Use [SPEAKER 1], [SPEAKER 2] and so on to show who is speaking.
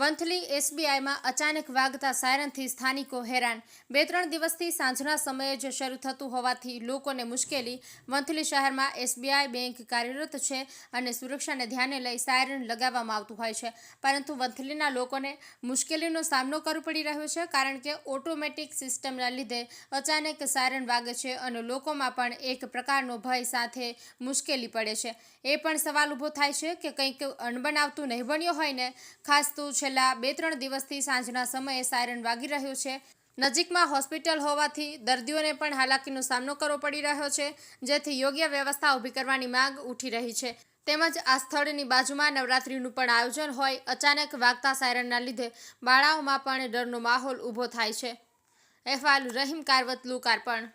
[SPEAKER 1] વંથલી એસબીઆઈમાં અચાનક વાગતા સાયરનથી સ્થાનિકો હેરાન. બે ત્રણ દિવસથી સાંજના સમયે જ શરૂ થતું હોવાથી લોકોને મુશ્કેલી. વંથલી શહેરમાં એસબીઆઈ બેંક કાર્યરત છે અને સુરક્ષાને ધ્યાને લઈ સાયરન લગાવવામાં આવતું હોય છે. પરંતુ વંથલીના લોકોને મુશ્કેલીનો સામનો કરવો પડી રહ્યો છે કારણ કે ઓટોમેટિક સિસ્ટમના લીધે અચાનક સાયરન વાગે છે અને લોકોમાં પણ એક પ્રકારનો ભય સાથે મુશ્કેલી પડે છે. એ પણ સવાલ ઊભો થાય છે કે કંઈક અણબનાવતું નહીં બન્યો હોય ને, ખાસ તો છેલ્લા બે ત્રણ દિવસથી સાંજના સમયે સાયરન વાગી રહ્યું છે. નજીકમાં હોસ્પિટલ હોવાથી દર્દીઓને પણ હાલાકીનો સામનો કરવો પડી રહ્યો છે. જેથી યોગ્ય વ્યવસ્થા ઊભી કરવાની માંગ ઉઠી રહી છે. તેમજ આ સ્થળની બાજુમાં નવરાત્રિનું પણ આયોજન હોય, અચાનક વાગતા સાયરનના લીધે બાળાઓમાં પણ ડરનો માહોલ ઊભો થાય છે. અહેવાલ રહીમ કારવતલું લોકાર્પણ